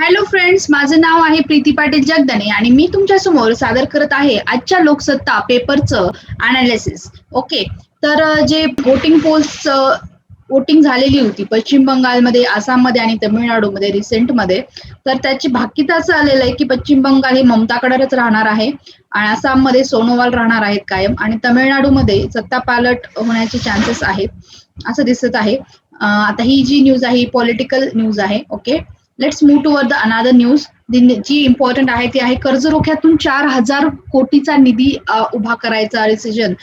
Hello friends माझं नाव आहे प्रीती पाटील जगदने आणि मी तुमच्यासमोर सादर करत आहे आजच्या लोकसत्ता पेपरचं अनालिसिस ओके तर जे वोटिंग पोल्स वोटिंग झालेली होती पश्चिम बंगालमध्ये आसाममध्ये आणि तमिळनाडूमध्ये रिसेंटमध्ये तर त्याची भाकीत असं आलेलं आहे की पश्चिम बंगाल हे ममताकडेच राहणार आहे आणि आसाममध्ये सोनोवाल राहणार आहेत कायम आणि तमिळनाडूमध्ये सत्ता पालट होण्याचे चान्सेस आहेत असं दिसत आहे. आता ही जी न्यूज आहे ही पॉलिटिकल न्यूज आहे. Okay let's move toward the another news G important आहे ती आहे कर्जरोख्यातून चार हजार कोटीचा निधी उभा करायचा डिसिजन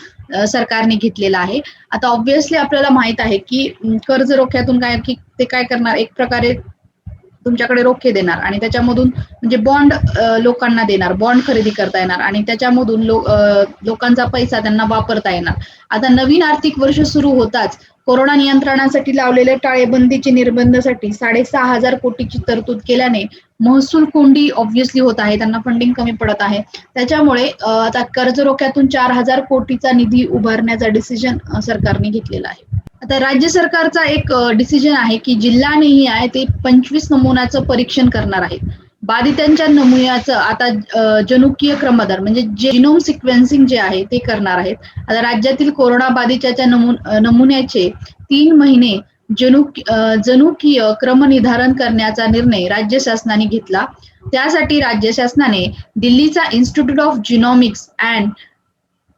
सरकारने घेतलेला आहे. आता ऑब्व्हियसली आपल्याला माहीत आहे की कर्जरोख्यातून काय की ते काय करणार? एक प्रकारे तुमच्याकडे रोखे देणार आणि त्याच्यामधून म्हणजे बॉन्ड लोकांना देणार बॉन्ड खरेदी करता येणार आणि त्याच्यामधून लो लोकांचा पैसा त्यांना वापरता येणार. आता नवीन आर्थिक वर्ष सुरू होताच कोरोना नियंत्रणासाठी लावलेल्या टाळेबंदीचे निर्बंधासाठी साडेसहा हजार कोटीची तरतूद केल्याने महसूल कोंडी ऑब्व्हियसली होत आहे त्यांना फंडिंग कमी पडत आहे. त्याच्यामुळे आता कर्जरोख्यातून चार हजार कोटीचा निधी उभारण्याचा डिसिजन सरकारने घेतलेला आहे. आता राज्य सरकारचा एक डिसिजन आहे की जिल्हानेही आहे ते पंचवीस नमुन्याचं परीक्षण करणार आहेत. बाधितांच्या नमुन्याचं आता जनुकीय क्रमधार म्हणजे जिनोम सिक्वेन्सिंग जे आहे ते करणार आहेत. आता राज्यातील कोरोना बाधिताच्या नमुन्याचे तीन महिने जनुक जनुकीय क्रमनिधारण करण्याचा निर्णय राज्य शासनाने घेतला. त्यासाठी राज्य शासनाने दिल्लीचा institute of genomics and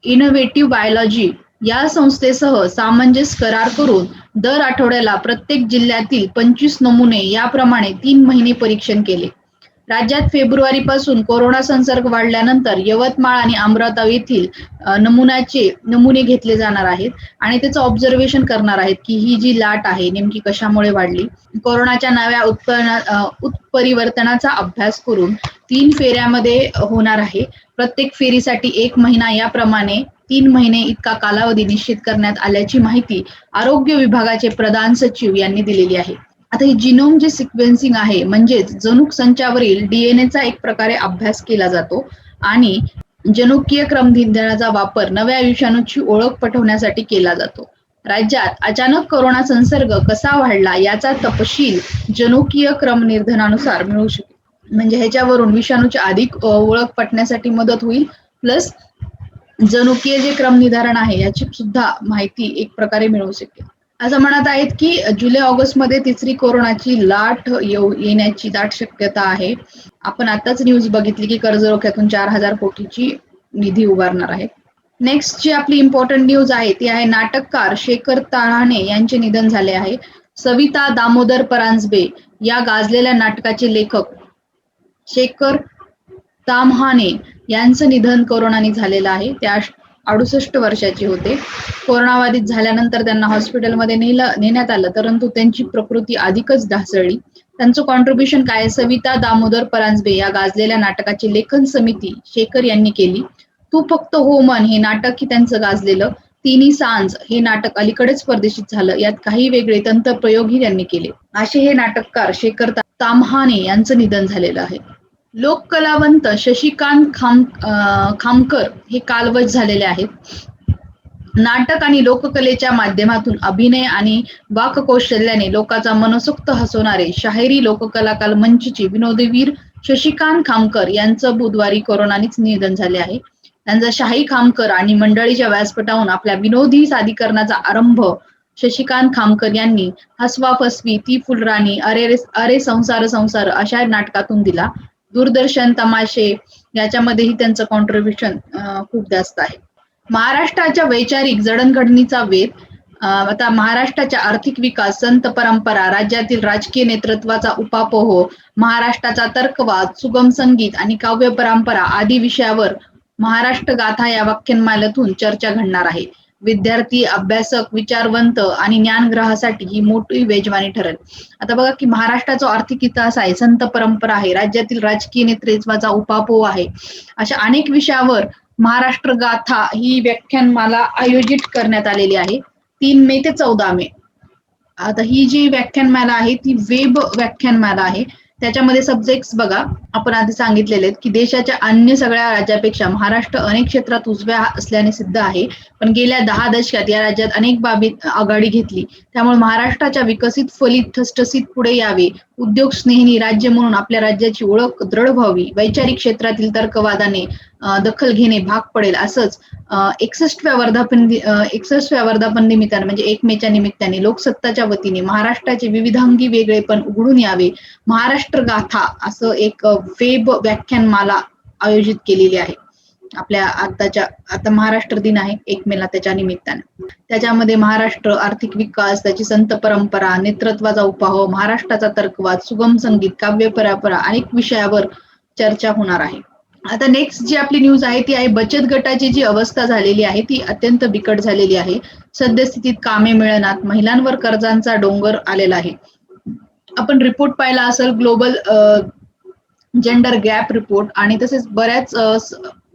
innovative biology या संस्थेसह सामंजस्य करार करून दर आठवड्याला प्रत्येक जिल्ह्यातील पंचवीस नमुने याप्रमाणे तीन महिने परीक्षण केले. राज्यात फेब्रुवारी पासून कोरोना संसर्ग वाढल्यानंतर यवतमाळ आणि अमरावती येथील नमुन्याचे नमुने घेतले जाणार आहेत. आणि त्याचं ऑब्झर्वेशन करणार आहेत की ही जी लाट आहे नेमकी कशामुळे वाढली? कोरोनाच्या नव्या उत्पन्न उत्परिवर्तनाचा अभ्यास करून तीन फेऱ्यामध्ये होणार आहे. प्रत्येक फेरीसाठी एक महिना याप्रमाणे तीन महिने इतका कालावधी निश्चित करण्यात आल्याची माहिती आरोग्य विभागाचे प्रधान सचिव यांनी दिलेली आहे. आता ही जिनोम जे सिक्वेन्सिंग आहे म्हणजेच जनुक संचावरील डीएनएचा एक प्रकारे अभ्यास केला जातो आणि जनुकीय क्रमनिर्धारणाचा वापर नव्या विषाणूची ओळख पटवण्यासाठी केला जातो. राज्यात अचानक कोरोना संसर्ग कसा वाढला याचा तपशील जनुकीय क्रमनिर्धारानुसार मिळू शकेल. म्हणजे ह्याच्यावरून विषाणूची अधिक ओळख पटण्यासाठी मदत होईल. प्लस जनुकीय जे क्रमनिर्धारण आहे याची सुद्धा माहिती एक प्रकारे मिळू शकेल. असं म्हणत आहेत की जुलै ऑगस्टमध्ये तिसरी कोरोनाची लाट येऊ येण्याची दाट शक्यता आहे. आपण आताच न्यूज बघितली की कर्ज रोख्यातून चार हजार कोटीची निधी उभारणार आहे. नेक्स्ट जी आपली इम्पॉर्टंट न्यूज आहे ती आहे नाटककार शेखर ताळाणे यांचे निधन झाले आहे. सविता दामोदर परांजबे या गाजलेल्या नाटकाचे लेखक शेखर तामहाने यांचं निधन कोरोनाने झालेलं आहे. त्या अडुसष्ट वर्षाचे होते. कोरोनाबाधित झाल्यानंतर त्यांना हॉस्पिटलमध्ये नेलं नेण्यात आलं. परंतु त्यांची प्रकृती अधिकच ढासळली. त्यांचं कॉन्ट्रीब्युशन काय? सविता दामोदर परांजबे या गाजलेल्या नाटकाची लेखन समिती शेखर यांनी केली. तू फक्त हो मन हे नाटक ही त्यांचं गाजलेलं. तिन्ही सांज हे नाटक अलीकडेच परदेशीत झालं. यात काही वेगळे तंत्रप्रयोगही त्यांनी केले. असे हे नाटककार शेखर तामहाने यांचं निधन झालेलं आहे. लोककलावंत शशिकांत खाम खामकर हे कालवश झालेले आहेत. नाटक आणि लोककलेच्या माध्यमातून अभिनय आणि वाककौशल्याने लोकांचा मनसोक्त हसवणारे शाहिरी लोककलाकार मंचची विनोदवीर शशिकांत खामकर यांचं बुधवारी कोरोनानेच निधन झाले आहे. त्यांचा शाही खामकर आणि मंडळीच्या व्यासपटाहून आपल्या विनोदी सादरीकरणाचा आरंभ शशिकांत खामकर यांनी हसवा फसवी ती फुलराणी अरे रे अरे संसार संसार अशा नाटकातून दिला. दूरदर्शन तमाशे याच्यामध्येही त्यांचं कॉन्ट्रीब्युशन खूप जास्त आहे. महाराष्ट्राच्या वैचारिक जडणघडणीचा वेध आता महाराष्ट्राच्या आर्थिक विकास संत परंपरा राज्यातील राजकीय नेतृत्वाचा उपापोह महाराष्ट्राचा तर्कवाद सुगम संगीत आणि काव्य परंपरा आदी विषयावर महाराष्ट्र गाथा या व्याख्यानमालेतून चर्चा घडणार आहे. विद्यार्थी अभ्यासक विचारवंत आणि ज्ञानग्रहासाठी ही मोठी वेजवानी ठरेल. आता बघा की महाराष्ट्राचा आर्थिक इतिहास आहे संत परंपरा आहे राज्यातील राजकीय नेतृत्वाचा उपापोह आहे. अशा अनेक विषयावर महाराष्ट्र गाथा ही व्याख्यानमाला आयोजित करण्यात आलेली आहे. तीन मे ते चौदा मे. आता ही जी व्याख्यानमाला आहे ती वेब व्याख्यानमाला आहे. त्याच्यामध्ये सब्जेक्ट्स बघा आपण आधी सांगितलेले आहेत की देशाच्या अन्य सगळ्या राज्यापेक्षा महाराष्ट्र अनेक क्षेत्रात उजव्या असल्याने सिद्ध आहे. पण गेल्या दहा दशकात या राज्यात अनेक बाबीत आघाडी घेतली. त्यामुळे महाराष्ट्राच्या विकसित फलित ठसठसीत पुढे यावे. उद्योग स्नेहनी राज्य म्हणून आपल्या राज्याची ओळख दृढ व्हावी. वैचारिक क्षेत्रातील तर्कवादाने दखल घेणे भाग पडेल असंच एकसष्टव्या वर्धापन एकसष्टव्या वर्धापन निमित्ताने म्हणजे एक मेच्या निमित्ताने लोकसत्ताच्या वतीने महाराष्ट्राचे विविधांगी वेगळेपण उघडून यावे. महाराष्ट्र गाथा असं एक वेब व्याख्यानमाला आयोजित केलेली आहे. आपल्या आताच्या आता महाराष्ट्र दिन आहे एक मेला त्याच्या निमित्ताने. त्याच्यामध्ये महाराष्ट्र आर्थिक विकास त्याची संत परंपरा नेतृत्वाचा उपाह महाराष्ट्राचा तर्कवाद सुगम संगीत काव्य परंपरा अनेक विषयावर चर्चा होणार आहे. आता नेक्स्ट जी आपली न्यूज आहे ती आहे बचत गटाची जी अवस्था झालेली आहे ती अत्यंत बिकट झालेली आहे. सद्यस्थितीत कामे मिळणार महिलांवर कर्जांचा डोंगर आलेला आहे. आपण रिपोर्ट पाहिला असेल ग्लोबल जेंडर गॅप रिपोर्ट आणि तसेच बऱ्याच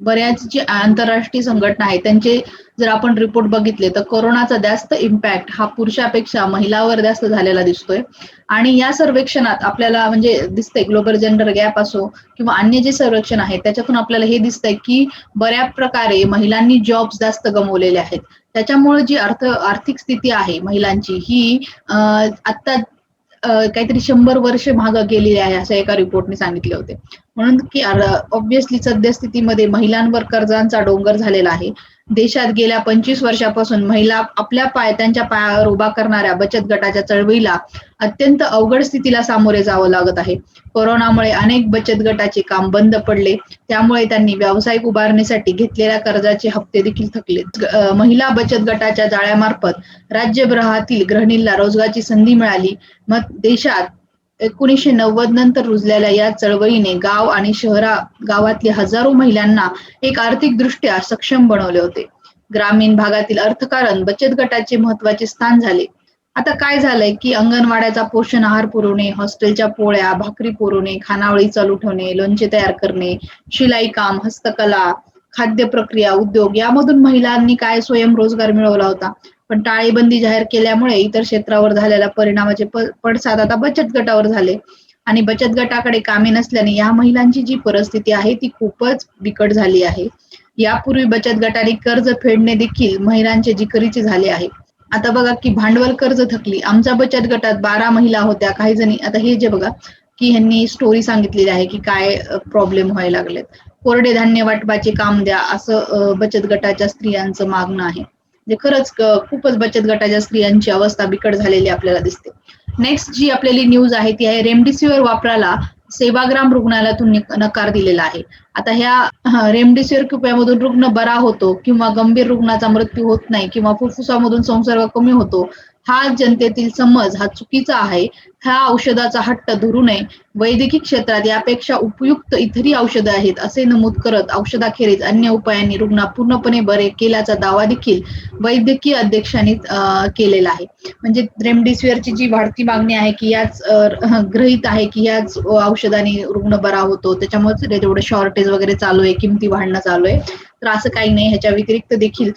बऱ्याच जे आंतरराष्ट्रीय संघटना आहेत त्यांचे जर आपण रिपोर्ट बघितले तर कोरोनाचा जास्त इम्पॅक्ट हा पुरुषापेक्षा महिलावर जास्त झालेला दिसतोय. आणि या सर्वेक्षणात आपल्याला म्हणजे दिसतंय ग्लोबल जेंडर गॅप असो किंवा अन्य जे सर्वेक्षण आहे त्याच्यातून आपल्याला हे दिसतंय की बऱ्या प्रकारे महिलांनी जॉब्स जास्त गमवलेले आहेत. त्याच्यामुळे जी अर्थ आर्थिक स्थिती आहे महिलांची ही आता काहीतरी शंभर वर्ष मागं गेलेली आहे असं एका रिपोर्टने सांगितले होते. म्हणून की ऑब्विसली सद्यस्थितीमध्ये महिलांवर कर्जांचा डोंगर झालेला आहे. देशात गेल्या पंचवीस वर्षापासून महिला आपल्या पाय त्यांच्या पायावर उभा करणाऱ्या बचत गटाच्या चळवळीला अत्यंत अवघड स्थितीला सामोरे जावं लागत आहे. कोरोनामुळे अनेक बचत गटाचे काम बंद पडले. त्यामुळे त्यांनी व्यावसायिक उभारणीसाठी घेतलेल्या कर्जाचे हप्ते देखील थकले. महिला बचत गटाच्या जाळ्यामार्फत राज्यभरातील गृहिणींना रोजगाराची संधी मिळाली. मग देशात एकोणीसशे नव्वद नंतर रुजलेल्या या चळवळीने गाव आणि शहरा गावातल्या हजारो महिलांना एक आर्थिक दृष्ट्या सक्षम बनवले होते. ग्रामीण भागातील अर्थकारण बचत गटाचे महत्त्वाचे स्थान झाले. आता काय झालंय की अंगणवाड्याचा पोषण आहार पुरवणे हॉस्टेलच्या पोळ्या भाकरी पुरवणे खानावळी चालू ठेवणे लोणचे तयार करणे शिलाई काम हस्तकला खाद्य प्रक्रिया उद्योग यामधून महिलांनी काय स्वयंरोजगार मिळवला होता? पण टाळेबंदी जाहीर केल्यामुळे इतर क्षेत्रावर झालेल्या परिणामाचे पडसाद आता बचत गटावर झाले. आणि बचत गटाकडे कामे नसल्याने या महिलांची जी परिस्थिती आहे ती खूपच बिकट झाली आहे. यापूर्वी बचत गटाने कर्ज फेडणे देखील महिलांचे जिकरीचे झाले आहे. आता बघा की भांडवल कर्ज थकली. आमच्या बचत गटात बारा महिला होत्या काही जणी आता हे जे बघा की ह्यांनी स्टोरी सांगितलेली आहे की काय प्रॉब्लेम व्हायला लागलेत. कोरडे धान्य वाटपाचे काम द्या असं बचत गटाच्या स्त्रियांचं मागणं आहे. म्हणजे खरंच खूपच बचत गटाच्या स्त्रियांची अवस्था बिकट झालेली आपल्याला दिसते. नेक्स्ट जी आपल्याली न्यूज आहे ती आहे रेमडेसिवीर वापराला सेवाग्राम रुग्णालयातून नकार दिलेला आहे. आता ह्या रेमडेसिवीर कृपयामधून रुग्ण बरा होतो किंवा गंभीर रुग्णाचा मृत्यू होत नाही किंवा फुफ्फुसामधून संसर्ग कमी होतो हा जनतेतील समज हा चुकीचा आहे ह्या औषधाचा हट्ट धरू नये. वैद्यकीय क्षेत्रात यापेक्षा उपयुक्त इतरही औषधं आहेत असे नमूद करत औषधाखेरीज अन्य उपायांनी रुग्ण पूर्णपणे बरे केल्याचा दावा देखील वैद्यकीय अध्यक्षांनी केलेला आहे. म्हणजे रेमडेसिवीरची जी वाढती मागणी आहे की याच ग्रहित आहे की याच औषधाने रुग्ण बरा होतो त्याच्यामुळे तेवढं शॉर्टेज वगैरे चालू आहे किमती वाढणं चालू आहे. तर असं काही नाही. ह्याच्या व्यतिरिक्त देखील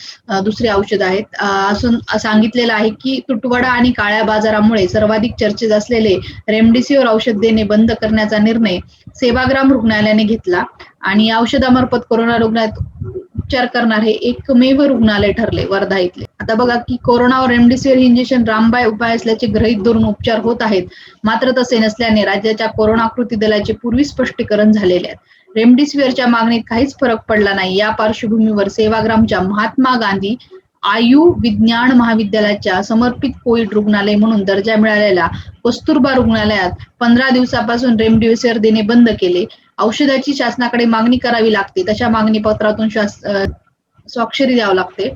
दुसरे औषध आहेत. असून सांगितलेलं आहे की तुटवडा आणि काळ्या बाजारामुळे सर्वाधिक चर्चेत असलेले रेमडेसिवीर औषध देणे बंद करण्याचा निर्णय सेवाग्राम रुग्णालयाने घेतला. आणि औषधामार्फत कोरोना रुग्णात उपचार करणारे एकमेव रुग्णालय ठरले वर्धा इथले. आता बघा की कोरोनावर रेमडेसिवीर इंजेक्शन रामबाय उपाय असल्याचे गृहीत धरून उपचार होत आहेत. मात्र तसे नसल्याने राज्याच्या कोरोना कृती दलाचे पूर्वी स्पष्टीकरण झालेले आहेत रेमडेसिवीरच्या मागणीत काहीच फरक पडला नाही. या पार्श्वभूमीवर सेवाग्रामच्या महात्मा गांधी आयु विज्ञान महाविद्यालयाच्या समर्पित कोविड रुग्णालय म्हणून दर्जा मिळालेल्या कस्तुरबा रुग्णालयात पंधरा दिवसापासून रेमडेसिवीर देणे बंद केले. औषधाची शासनाकडे मागणी करावी लागते. तशा मागणी पत्रातून स्वाक्षरी द्यावं लागते.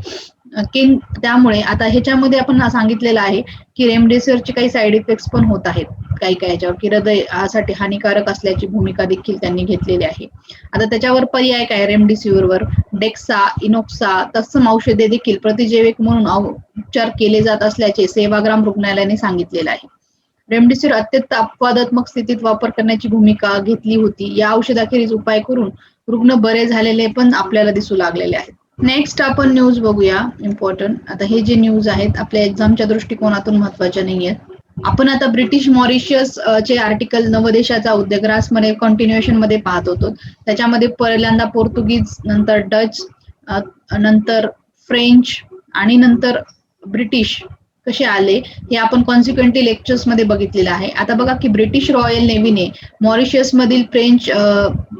त्यामुळे आता ह्याच्यामध्ये आपण सांगितलेलं आहे की रेमडेसिवीरचे काही साईड इफेक्ट पण होत आहेत. काही काही याच्यावर की हृदयासाठी हानिकारक असल्याची भूमिका देखील त्यांनी घेतलेली आहे. आता त्याच्यावर पर्याय काय? रेमडेसिवीरवर डेक्सा इनोक्सा तत्सम औषधे देखील प्रतिजैविक म्हणून उपचार केले जात असल्याचे सेवाग्राम रुग्णालयाने सांगितलेलं आहे. रेमडेसिवीर अत्यंत अपवादात्मक स्थितीत वापर करण्याची भूमिका घेतली होती. या औषधाखेरीज उपाय करून रुग्ण बरे झालेले पण आपल्याला दिसू लागलेले आहेत. नेक्स्ट आपण न्यूज बघूया इम्पॉर्टंट आता हे जे न्यूज आहेत आपल्या एक्झामच्या दृष्टिकोनातून महत्त्वाच्या नाही आहेत आपण आता ब्रिटिश मॉरिशियस चे आर्टिकल नवदेशाचा उद्योगरासमध्ये कंटिन्युएशनमध्ये पाहत होतो. त्याच्यामध्ये पहिल्यांदा पोर्तुगीज नंतर डच नंतर फ्रेंच आणि नंतर ब्रिटिश कसे आले हे आपण कॉन्सिक्वेंटली लेक्चर्समध्ये बघितलेलं आहे. आता बघा की ब्रिटिश रॉयल नेव्हीने मॉरिशियस मधील फ्रेंच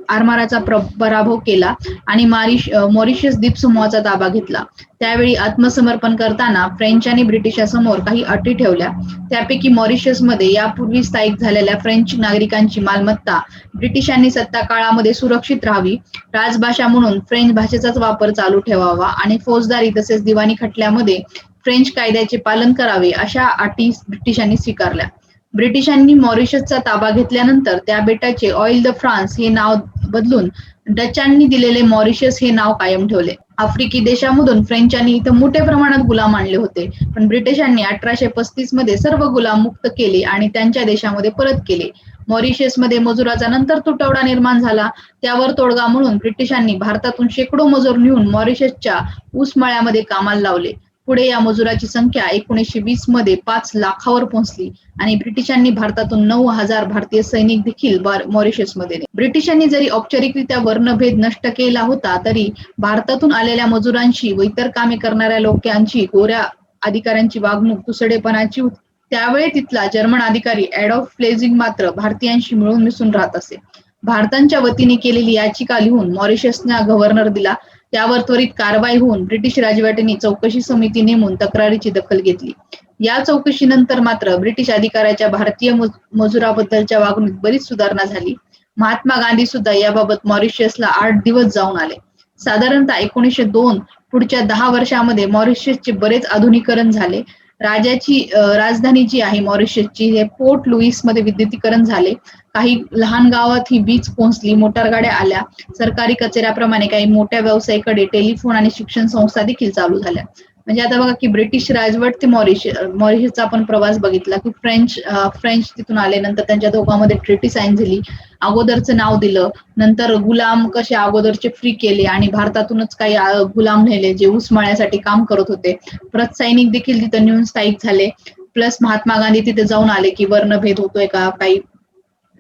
आरमाराचा पराभव केला आणि मारिश मॉरिशियस द्वीपसमूहाचा ताबा घेतला. त्यावेळी आत्मसमर्पण करताना फ्रेंच आणि ब्रिटिशांसमोर काही अटी ठेवल्या. त्यापैकी मॉरिशसमध्ये यापूर्वी स्थायिक झालेल्या फ्रेंच नागरिकांची मालमत्ता ब्रिटिशांनी सत्ता काळामध्ये सुरक्षित राहावी राजभाषा म्हणून फ्रेंच भाषेचाच वापर चालू ठेवावा आणि फौजदारी तसेच दिवाणी खटल्यामध्ये फ्रेंच कायद्याचे पालन करावे अशा अटी ब्रिटिशांनी स्वीकारल्या. ब्रिटिशांनी मॉरिशसचा ताबा घेतल्यानंतर त्या बेटाचे ऑइल द फ्रान्स हे नाव बदलून डचांनी दिलेले मॉरिशस हे नाव कायम ठेवले. आफ्रिकी देशामधून फ्रेंचांनी इथं मोठ्या प्रमाणात गुलाम आणले होते. पण ब्रिटिशांनी अठराशे पस्तीसमध्ये सर्व गुलाम मुक्त केले आणि त्यांच्या देशामध्ये परत केले. मॉरिशसमध्ये मजुराचा नंतर तुटवडा निर्माण झाला. त्यावर तोडगा म्हणून ब्रिटिशांनी भारतातून शेकडो मजूर नेऊन मॉरिशसच्या ऊसमळ्यामध्ये कामाला लावले. पुढे या मजुराची संख्या एकोणीसशे वीसमध्ये पाच लाखावर पोहोचली. आणि ब्रिटिशांनी भारतातून नऊ हजार भारतीय सैनिक देखील बार- मॉरिशसमध्ये ब्रिटिशांनी जरी औपचारिकरित्या वर्णभेद नष्ट केला होता तरी भारतातून आलेल्या मजुरांशी व इतर कामे करणाऱ्या लोकांची गोऱ्या अधिकाऱ्यांची वागणूक तुसडेपणाची होती त्यावेळी तिथला जर्मन अधिकारी ऍडॉफ फ्लेझिंग मात्र भारतीयांशी मिळून मिसळून राहत असे. भारतांच्या वतीने केलेली याचिका लिहून मॉरिशसना गव्हर्नर दिला त्यावर त्वरित कारवाई होऊन ब्रिटिश राजवटीने चौकशी समिती नेमून तक्रारीची दखल घेतली. या चौकशीनंतर मात्र ब्रिटिश अधिकाऱ्याच्या भारतीय मजुराबद्दलच्या वागणूक बरीच सुधारणा झाली. महात्मा गांधी सुद्धा याबाबत मॉरिशियसला आठ दिवस जाऊन आले. साधारणतः एकोणीसशे दोन पुढच्या दहा वर्षामध्ये मॉरिशियसचे बरेच आधुनिकरण झाले. राजाची राजधानी जी आहे मॉरिशसची हे पोर्ट लुईसमध्ये विद्युतीकरण झाले. काही लहान गावात ही वीज पोहोचली मोटार गाड्या आल्या. सरकारी कचेऱ्याप्रमाणे काही मोठ्या व्यवसायाकडे टेलिफोन आणि शिक्षण संस्था देखील चालू झाल्या. म्हणजे आता बघा की ब्रिटिश राजवट ते मॉरिश मॉरिशसचा आपण प्रवास बघितला की फ्रेंच फ्रेंच तिथून आले नंतर त्यांच्या दोघांमध्ये ट्रिटी साईन झाली. अगोदरचं नाव दिलं. नंतर गुलाम कसे अगोदरचे फ्री केले आणि भारतातूनच काही गुलाम नेले जे ऊसमळ्यासाठी काम करत होते. परत सैनिक देखील तिथं नेऊन स्थायिक झाले. प्लस महात्मा गांधी तिथे जाऊन आले की वर्णभेद होतोय का? काही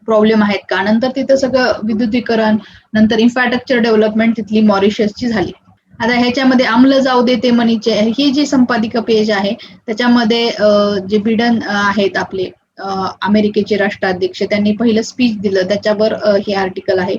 प्रॉब्लेम आहेत का? नंतर तिथं सगळं विद्युतीकरण नंतर इन्फ्रास्ट्रक्चर डेव्हलपमेंट तिथली मॉरिशसची झाली. आता ह्याच्यामध्ये आमलं जाऊ दे ते मनीचे हे जे संपादिका पेज आहे त्याच्यामध्ये जे बिडन आहेत आपले अमेरिकेचे राष्ट्राध्यक्ष त्यांनी पहिलं स्पीच दिलं त्याच्यावर हे आर्टिकल आहे.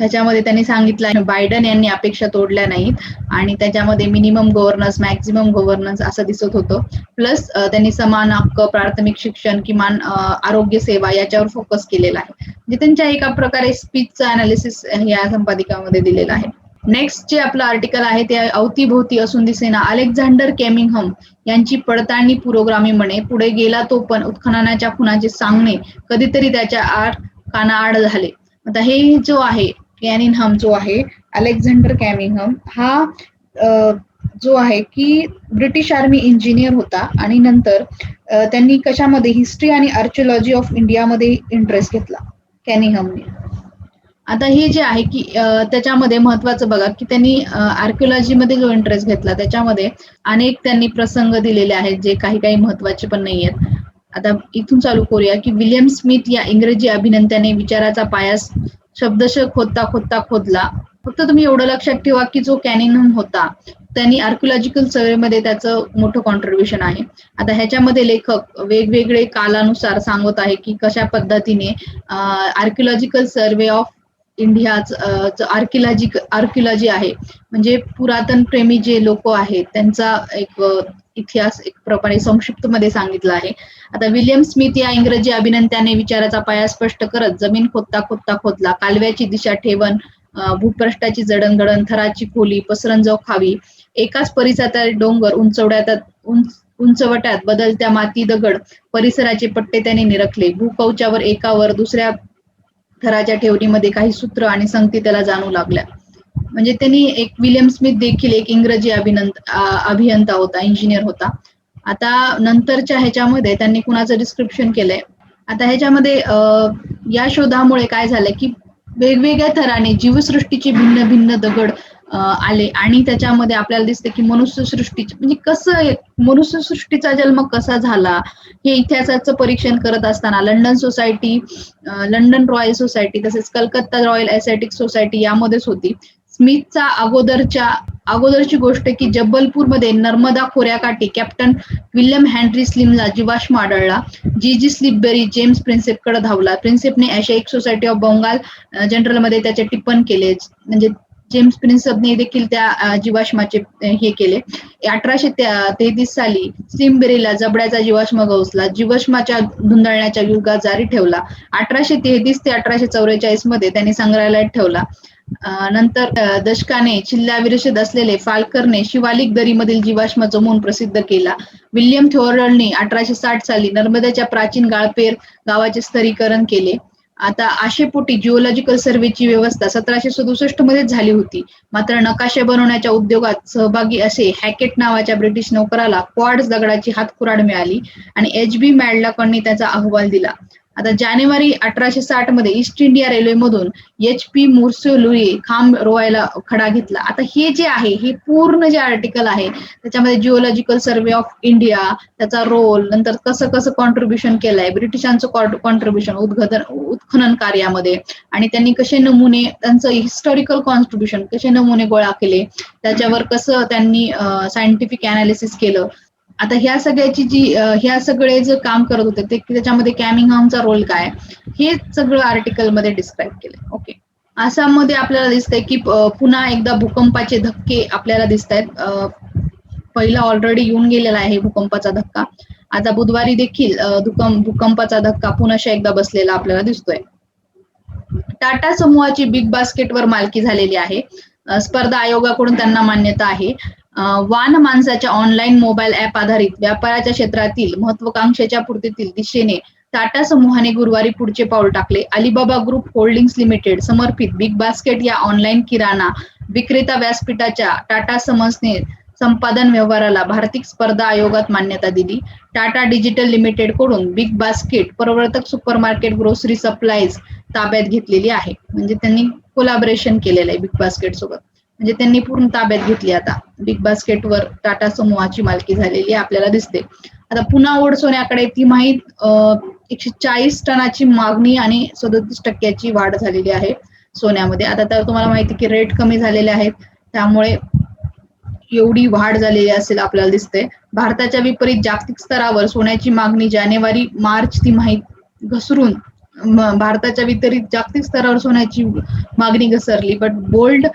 त्याच्यामध्ये त्यांनी सांगितलं आहे, बायडन यांनी अपेक्षा तोडल्या नाहीत आणि त्याच्यामध्ये मिनिमम गव्हर्नन्स मॅक्झिमम गव्हर्नन्स असं दिसत होतं. प्लस त्यांनी समान हक्क प्राथमिक शिक्षण किमान आरोग्य सेवा याच्यावर फोकस केलेला आहे. म्हणजे त्यांच्या एका प्रकारे स्पीचचं अनालिसिस या संपादिकामध्ये दिलेलं आहे. नेक्स्ट जे आपलं आर्टिकल आहे ते अवतीभोवती असून दिसेना. अलेक्झांडर केमिंगहम यांची पडताळणी पुरोगामी म्हणे. पुढे गेला तो पण उत्खननाच्या खुनाचे सांगणे. कधीतरी त्याच्या आड कानाआड झाले. आता हे जो आहे कॅनिनहम जो आहे अलेक्झांडर कॅमिंगहम हा जो आहे की ब्रिटिश आर्मी इंजिनियर होता आणि नंतर त्यांनी कशामध्ये हिस्ट्री आणि आर्किओलॉजी ऑफ इंडियामध्ये इंटरेस्ट घेतला. कॅनिंगहमने आता हे जे आहे की त्याच्यामध्ये महत्वाचं बघा की त्यांनी आर्किओलॉजीमध्ये जो इंटरेस्ट घेतला त्याच्यामध्ये अनेक त्यांनी प्रसंग दिलेले आहेत जे काही काही महत्त्वाचे पण नाही आहेत आता इथून चालू करूया की विलियम स्मिथ या इंग्रजी अभिनंत्याने विचाराचा पायास शब्दश खोदता खोदता खोदला. फक्त तुम्ही एवढं लक्षात ठेवा की जो कॅनिनम होता त्यांनी आर्किओलॉजिकल सर्वेमध्ये त्याचं मोठं कॉन्ट्रीब्युशन आहे. आता ह्याच्यामध्ये लेखक वेगवेगळे कालानुसार सांगत आहे की कशा पद्धतीने आर्किओलॉजिकल सर्वे ऑफ इंडियाच आर्किलॉजी आर्किलॉजी आहे. म्हणजे पुरातन प्रेमी जे लोक आहेत त्यांचा एक इतिहास एक प्रमाणे संक्षिप्त मध्ये सांगितला आहे. आता विल्यम स्मिथ या इंग्रजी अभिनंत्याने विचाराचा पाया स्पष्ट करत जमीन खोदता खोदता खोदला. कालव्याची दिशा ठेवण भूपृष्ठाची जडणघडण थराची खोली पसरंजव खावी. एकाच परिसरात डोंगर उंचवड्यात उंच उंचवट्यात बदलत्या माती दगड परिसराचे पट्टे त्याने निरखले. भूकवच्यावर एकावर दुसऱ्या थराच्या ठेवणीमध्ये काही सूत्र आणि संगती त्याला जाणू लागल्या. म्हणजे त्यांनी एक विल्यम स्मिथ देखील एक इंग्रजी अभिनंत अभियंता होता इंजिनियर होता. आता नंतरच्या ह्याच्यामध्ये त्यांनी कुणाचं डिस्क्रिप्शन केलंय? आता ह्याच्यामध्ये या शोधामुळे काय झालंय की वेगवेगळ्या थराने जीवसृष्टीचे भिन्न भिन्न दगड आले. आणि त्याच्यामध्ये आपल्याला दिसते की मनुष्यसृष्टीचे म्हणजे कसं मनुष्यसृष्टीचा जन्म कसा झाला हे इतिहासाचं परीक्षण करत असताना London society London royal society तसेच कलकत्ता रॉयल एसेटिक सोसायटी यामध्येच होती. स्मिथचा अगोदरच्या अगोदरची गोष्ट की जबलपूरमध्ये नर्मदा खोऱ्याकाठी कॅप्टन विल्यम हॅन्ड्री स्लिमला जीवाश्म आढळला. जी जी स्लिपबेरी जेम्स प्रिन्सेपकडे धावला. प्रिन्सेपने आशियाईक सोसायटी ऑफ बंगाल जनरलमध्ये त्याचे टिप्पण केले. म्हणजे जेम्स प्रिन्सेपने देखील त्या जीवाश्माचे हे केले. अठराशे तेहतीस साली सिमबेरीला जबड्याचा जीवाश्म गवसला जीवाश्माच्या धुंदळण्याच्या युगात जारी ठेवला. अठराशे तेहतीस ते अठराशे चौवेचाळीसमध्ये त्यांनी संग्रहालयात ठेवला. नंतर दशकाने चिल्ल्याविरशित असलेले फाल्करने शिवालिक दरीमधील जीवाश्म जमून प्रसिद्ध केला. विल्यम थोरलने अठराशे साठ साली नर्मदेच्या प्राचीन गाळपेर गावाचे स्तरीकरण केले. आता आशेपोटी जिओलॉजिकल सर्व्हेची व्यवस्था सतराशे सदुसष्ट मध्येच झाली होती. मात्र नकाशे बनवण्याच्या उद्योगात सहभागी असे हॅकेट नावाच्या ब्रिटिश नौकराला क्वाड्स दगडाची हातकुराड मिळाली आणि एच बी मॅडलॉकनी त्याचा अहवाल दिला. आता जानेवारी अठराशे साठमध्ये ईस्ट इंडिया रेल्वेमधून एच पी लुई खांब रोवायला खडा घेतला. आता हे जे आहे हे पूर्ण जे आर्टिकल आहे त्याच्यामध्ये जिओलॉजिकल सर्व्हे ऑफ इंडिया त्याचा रोल नंतर कसं कसं कॉन्ट्रीब्युशन केलंय ब्रिटिशांचं कॉन्ट्रीब्युशन उद्घाटन उत्खनन कार्यामध्ये आणि त्यांनी कसे नमुने त्यांचं हिस्टॉरिकल कॉन्ट्रीब्युशन कसे नमुने गोळा केले त्याच्यावर कसं त्यांनी सायंटिफिक अनालिसिस केलं आता ह्या सगळ्याची जी ह्या सगळे जे काम करत होते ते त्याच्यामध्ये कॅमिंगहॉमचा रोल काय? हे सगळं आर्टिकलमध्ये डिस्क्राईब केलंय. ओके आसाममध्ये आपल्याला दिसतंय की पुन्हा एकदा भूकंपाचे धक्के आपल्याला दिसत आहेत पहिला ऑलरेडी येऊन गेलेला आहे भूकंपाचा धक्का. आता बुधवारी देखील भूकंपाचा धक्का पुन्हा एकदा बसलेला आपल्याला दिसतोय. टाटा समूहाची बिग बास्केटवर मालकी झालेली आहे. स्पर्धा आयोगाकडून त्यांना मान्यता आहे. वान माणसाच्या ऑनलाईन मोबाईल ऍप आधारित व्यापाराच्या क्षेत्रातील महत्वाकांक्षेच्या पूर्तीतील दिशेने टाटा समूहाने गुरुवारी पुढचे पाऊल टाकले. अलिबाबा ग्रुप होल्डिंग्स लिमिटेड समर्पित बिग बास्केट या ऑनलाईन किराणा विक्रेता व्यासपीठाच्या टाटा समन्सने संपादन व्यवहाराला भारतीय स्पर्धा आयोगात मान्यता दिली. टाटा डिजिटल लिमिटेडकडून बिग बास्केट प्रवर्तक सुपरमार्केट ग्रोसरी सप्लायज ताब्यात घेतलेली आहे. म्हणजे त्यांनी कोलॅबरेशन केलेलं आहे बिग बास्केट सोबत. म्हणजे त्यांनी पूर्ण ताब्यात घेतली आता. बिग बास्केटवर टाटा समूहाची मालकी झालेली आपल्याला दिसते. आता पुन्हा ओढ सोन्याकडे ती माहीत एकशे चाळीस टनाची मागणी आणि सदतीस टक्क्याची वाढ झालेली आहे सोन्यामध्ये. आता तर तुम्हाला माहिती की रेट कमी झालेले आहेत. त्यामुळे एवढी वाढ झालेली असेल आपल्याला दिसते. भारताच्या विपरीत जागतिक स्तरावर सोन्याची मागणी जानेवारी मार्च ती माहीत घसरून भारताच्या विपरीत जागतिक स्तरावर सोन्याची मागणी घसरली. बट बोल्ड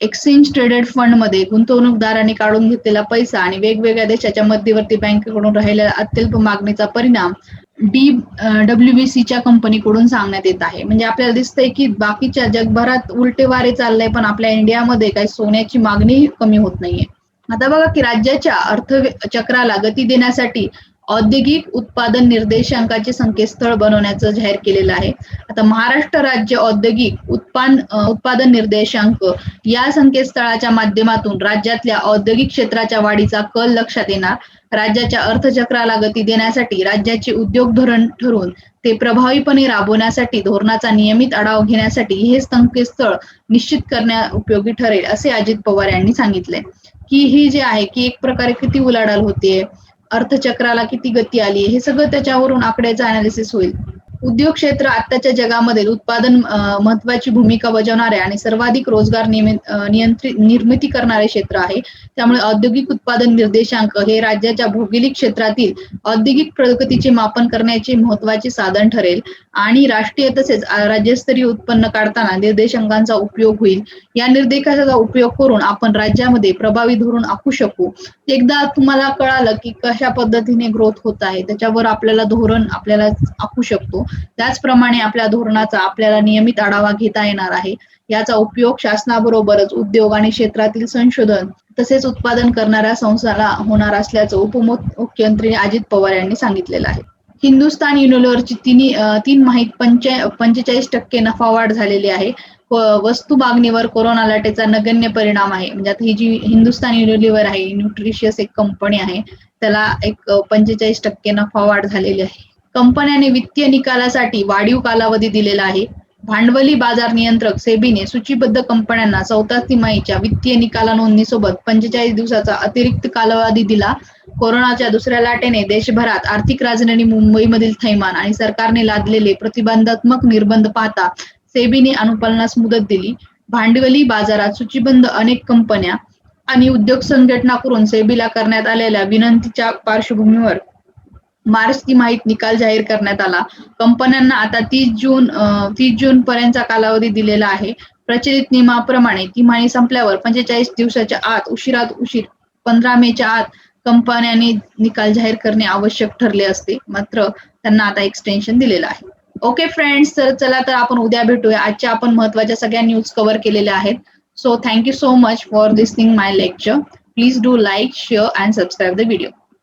एक्सचेंज ट्रेडेड फंडमध्ये गुंतवणूकदारांनी काढून घेतलेला पैसा आणि वेगवेगळ्या देशाच्या मध्यवर्ती बँकेकडून राहिलेल्या अत्यल्प मागणीचा परिणाम डी डब्ल्यूबीसीच्या कंपनीकडून सांगण्यात येत आहे. म्हणजे आपल्याला दिसतंय की बाकीच्या जगभरात उलटे वारे चाललंय पण आपल्या इंडियामध्ये काही सोन्याची मागणी कमी होत नाहीये. आता बघा की राज्याच्या अर्थचक्राला गती देण्यासाठी औद्योगिक उत्पादन निर्देशांकाचे संकेतस्थळ बनवण्याचं जाहीर केलेलं आहे. आता महाराष्ट्र राज्य औद्योगिक उत्पादन उत्पादन निर्देशांक या संकेतस्थळाच्या माध्यमातून राज्यातल्या औद्योगिक क्षेत्राच्या वाढीचा कल लक्षात येणार. राज्याच्या अर्थचक्राला गती देण्यासाठी राज्याचे उद्योग धोरण ठरवून ते प्रभावीपणे राबवण्यासाठी धोरणाचा नियमित आढावा घेण्यासाठी हे संकेतस्थळ निश्चित करण्या उपयोगी ठरेल असे अजित पवार यांनी सांगितले. की ही जे आहे की एक प्रकारे किती उलाढाल होतीये अर्थचक्राला किती गती आली हे सगळं त्याच्यावरून आकड्याचं अनालिसिस होईल. उद्योग क्षेत्र आत्ताच्या जगामध्ये उत्पादन महत्वाची भूमिका बजावणारे आणि सर्वाधिक रोजगार नियंत्रित निर्मिती करणारे क्षेत्र आहे. त्यामुळे औद्योगिक उत्पादन निर्देशांक हे राज्याच्या भौगोलिक क्षेत्रातील औद्योगिक प्रगतीचे मापन करण्याचे महत्त्वाचे साधन ठरेल. आणि राष्ट्रीय तसेच राज्यस्तरीय उत्पन्न काढताना निर्देशांकांचा उपयोग होईल. या निर्देशांचा उपयोग करून आपण राज्यामध्ये प्रभावी धोरण आखू शकू. एकदा तुम्हाला कळालं की कशा पद्धतीने ग्रोथ होत आहे त्याच्यावर आपल्याला धोरण आपल्याला आखू शकतो. त्याचप्रमाणे आपल्या धोरणाचा आपल्याला नियमित आढावा घेता येणार आहे. याचा उपयोग शासनाबरोबरच उद्योग आणि क्षेत्रातील संशोधन तसेच उत्पादन करणाऱ्या संस्थाला होणार असल्याचं उपमुख्यमंत्री अजित पवार यांनी सांगितलेलं आहे. हिंदुस्थान युनिलिव्हरची तिन्ही तीन माहीत पंचे पंचेचाळीस टक्के नफा वाढ झालेली आहे. वस्तू मागणीवर कोरोना लाटेचा नगण्य परिणाम आहे. म्हणजे आता ही जी हिंदुस्थान युनिलिव्हर आहे न्यूट्रिशियस एक कंपनी आहे त्याला एक पंचेचाळीस टक्के नफा वाढ झालेली आहे. कंपन्याने वित्तीय निकालासाठी वाढीव कालावधी दिलेला आहे. भांडवली बाजार नियंत्रक सेबीने सूचीबद्ध कंपन्यांना चौथा तिमाहीच्या वित्तीय निकाला नोंदणीसोबत पंचेचाळीस दिवसाचा अतिरिक्त कालावधी दिला. कोरोनाच्या दुसऱ्या लाटेने देशभरात आर्थिक राजधानी मुंबईमधील थैमान आणि सरकारने लादलेले प्रतिबंधात्मक निर्बंध पाहता सेबीने अनुपालनास मुदत दिली. भांडवली बाजारात सूचीबद्ध अनेक कंपन्या आणि उद्योग संघटना करून सेबीला करण्यात आलेल्या विनंतीच्या पार्श्वभूमीवर मार्च तिमाहीत निकाल जाहीर करण्यात आला. कंपन्यांना आता तीस जून तीस जून पर्यंतचा कालावधी दिलेला आहे. प्रचलित नियमाप्रमाणे तिमाही संपल्यावर पंचेचाळीस दिवसाच्या आत उशिरात उशीर पंधरा मेच्या आत कंपन्यांनी निकाल जाहीर करणे आवश्यक ठरले असते. मात्र त्यांना आता एक्सटेन्शन दिलेलं आहे. ओके फ्रेंड्स तर चला तर आपण उद्या भेटूया. आजच्या आपण महत्त्वाच्या सगळ्या न्यूज कव्हर केलेल्या आहेत. So thank you so much for listening my lecture please do like share and subscribe the video